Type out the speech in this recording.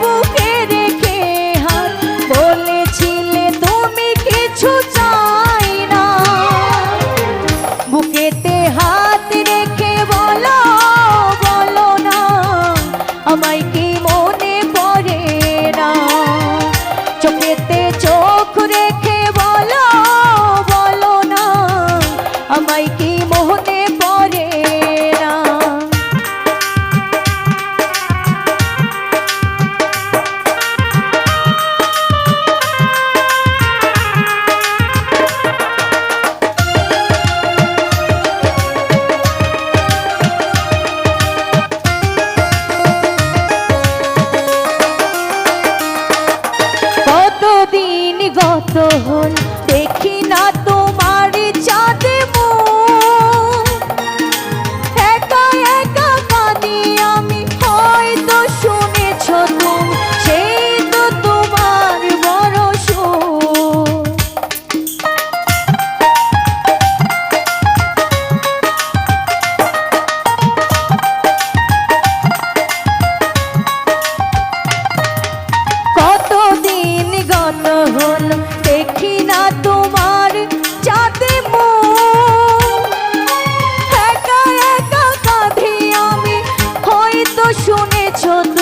বুকে রেখে হাত বলেছিলে তুমি কিছু না। বুকেতে হাত রেখে বলো বলো না, আমায় কি মনে পড়ে না? চোখেতে Choto.